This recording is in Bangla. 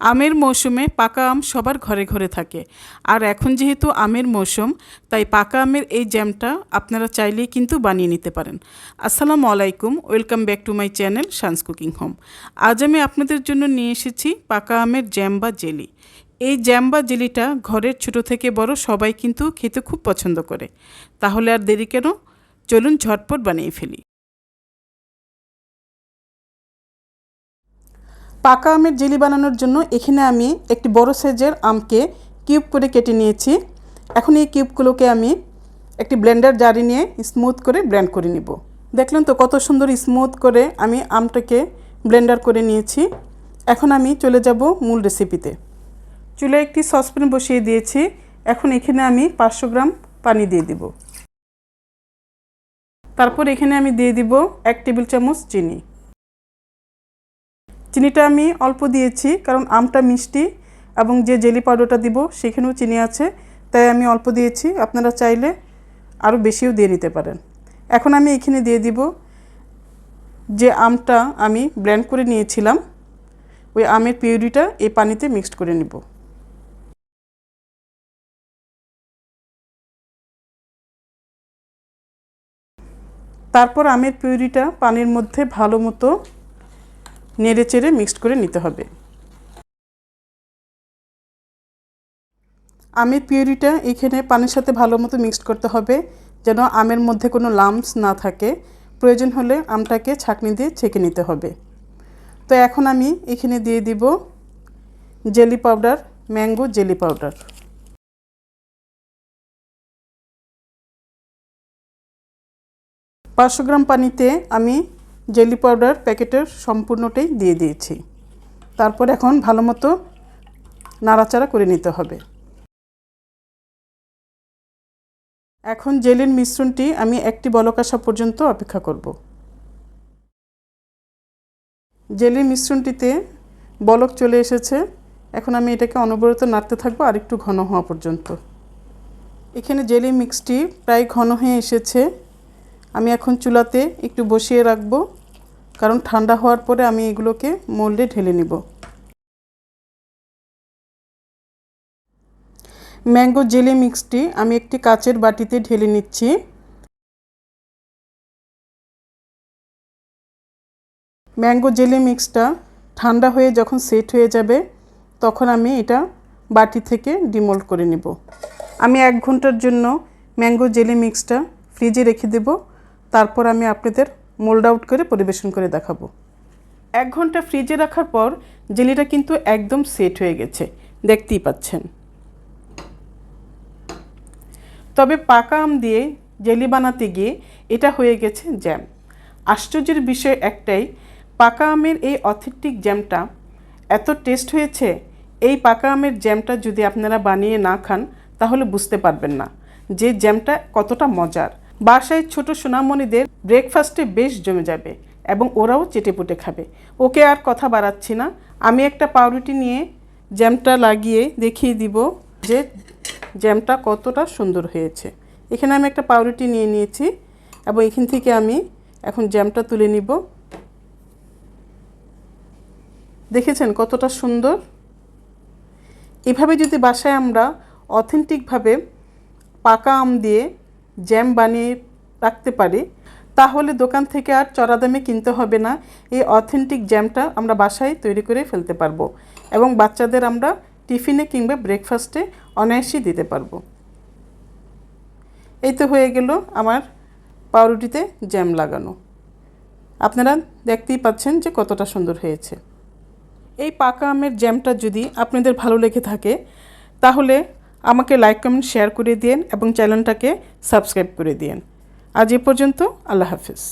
আমের মৌসুমে পাকা আম সবার ঘরে ঘরে থাকে। আর এখন যেহেতু আমের মৌসুম, তাই পাকা আমের এই জ্যামটা আপনারা চাইলেই কিন্তু বানিয়ে নিতে পারেন। আসসালামু আলাইকুম, welcome back to my channel Shan's cooking home. আজ আমি আপনাদের জন্য নিয়ে এসেছি পাকা আমের জ্যাম বা জেলি। এই জ্যাম বা জেলিটা ঘরের ছোট থেকে বড় সবাই কিন্তু খেতে খুব পছন্দ করে। তাহলে আর দেরি কেন? চলুন ঝটপট বানিয়ে ফেলি। পাকা আমের জেলি বানানোর জন্য এখানে আমি একটি বড় সাইজের আমকে কিউব করে কেটে নিয়েছি। এখন এই কিউবগুলোকে আমি একটি ব্লেন্ডার জারি নিয়ে স্মুথ করে ব্লেন্ড করে নিব। দেখলেন তো কত সুন্দর স্মুথ করে আমি আমটাকে ব্লেন্ডার করে নিয়েছি। এখন আমি চলে যাব মূল রেসিপিতে। চুলে একটি সসপ্যান বসিয়ে দিয়েছি। এখন এখানে আমি পাঁচশো গ্রাম পানি দিয়ে দিব। তারপর এখানে আমি দিয়ে দিব এক টেবিল চামচ চিনি। চিনিটা আমি অল্প দিয়েছি, কারণ আমটা মিষ্টি এবং যে জেলি পাউডারটা দিব সেখানেও চিনি আছে, তাই আমি অল্প দিয়েছি। আপনারা চাইলে আরও বেশিও দিয়ে নিতে পারেন। এখন আমি এখানে দিয়ে দিব যে আমটা আমি ব্লেন্ড করে নিয়েছিলাম, ওই আমের পিউরিটা এই পানিতে মিক্সড করে নিব। তারপর আমের পিউরিটা পানির মধ্যে ভালো মতো নেড়ে চেড়ে মিক্সড করে নিতে হবে। আমের পিউরিটা এখানে পানির সাথে ভালো মতো মিক্সড করতে হবে, যেন আমের মধ্যে কোনো লাম্পস না থাকে। প্রয়োজন হলে আমটাকে ছাঁকনি দিয়ে ছেঁকে নিতে হবে। তো এখন আমি এখানে দিয়ে দিব jelly powder, mango jelly powder. পাঁচশো গ্রাম পানিতে আমি জেলি পাউডার প্যাকেটের সম্পূর্ণটাই দিয়ে দিয়েছি। তারপর এখন ভালো মতো নাড়াচাড়া করে নিতে হবে। এখন জেলির মিশ্রণটি আমি একটি বলক আসা পর্যন্ত অপেক্ষা করব। জেলির মিশ্রণটিতে বলক চলে এসেছে। এখন আমি এটাকে অনবরত নাড়তে থাকব আর একটু ঘন হওয়া পর্যন্ত। এখানে জেলি মিক্সটি প্রায় ঘন হয়ে এসেছে। আমি এখন চুলাতে একটু বসিয়ে রাখব। কারণ ঠান্ডা হওয়ার পরে আমি এগুলোকে মোল্ডে ঢেলে নিব। ম্যাঙ্গো জেলি মিক্সটি আমি একটি কাচের বাটিতে ঢেলে নিচ্ছি। ম্যাঙ্গো জেলি মিক্সটা ঠান্ডা হয়ে যখন সেট হয়ে যাবে, তখন আমি এটা বাটি থেকে ডিমোল্ড করে নিব। আমি এক ঘণ্টার জন্য ম্যাঙ্গো জেলি মিক্সটা ফ্রিজে রেখে দেব। তারপর আমি আপনাদের মোল্ড আউট করে পরিবেশন করে দেখাবো। এক ঘণ্টা ফ্রিজে রাখার পর জেলিটা কিন্তু একদম সেট হয়ে গেছে, দেখতেই পাচ্ছেন। তবে পাকা আম দিয়ে জেলি বানাতে গিয়ে এটা হয়ে গেছে জ্যাম। আশ্চর্যের বিষয় একটাই, পাকা আমের এই অথেন্টিক জ্যামটা এত টেস্ট হয়েছে, এই পাকা আমের জ্যামটা যদি আপনারা বানিয়ে না খান, তাহলে বুঝতে পারবেন না যে জ্যামটা কতটা মজার। বাসায় ছোট সোনামণিদের ব্রেকফাস্টে বেশ জমে যাবে এবং ওরাও চেটেপুটে খাবে। ওকে আর কথা বাড়াচ্ছি না। আমি একটা পাউরুটি নিয়ে জ্যামটা লাগিয়ে দেখিয়ে দিব যে জ্যামটা কতটা সুন্দর হয়েছে। এখানে আমি একটা পাউরুটি নিয়ে নিয়েছি এবং এখান থেকে আমি এখন জ্যামটা তুলে নিব। দেখেছেন কতটা সুন্দর? এভাবে যদি বাসায় আমরা অথেন্টিকভাবে পাকা আম দিয়ে জ্যাম বানিয়ে রাখতে পারি, তাহলে দোকান থেকে আর চড়া দামে কিনতে হবে না। এই অথেন্টিক জ্যামটা আমরা বাসায় তৈরি করে ফেলতে পারব এবং বাচ্চাদের আমরা টিফিনে কিংবা ব্রেকফাস্টে অনায়াসই দিতে পারব। এই তো হয়ে গেল আমার পাউরুটিতে জ্যাম লাগানো। আপনারা দেখতেই পাচ্ছেন যে কতটা সুন্দর হয়েছে। এই পাকা আমের জ্যামটা যদি আপনাদের ভালো লেগে থাকে, তাহলে আমাকে লাইক, কমেন্ট, শেয়ার করে দিন এবং চ্যানেলটাকে সাবস্ক্রাইব করে দিন আজ এ পর্যন্ত আল্লাহ হাফিজ।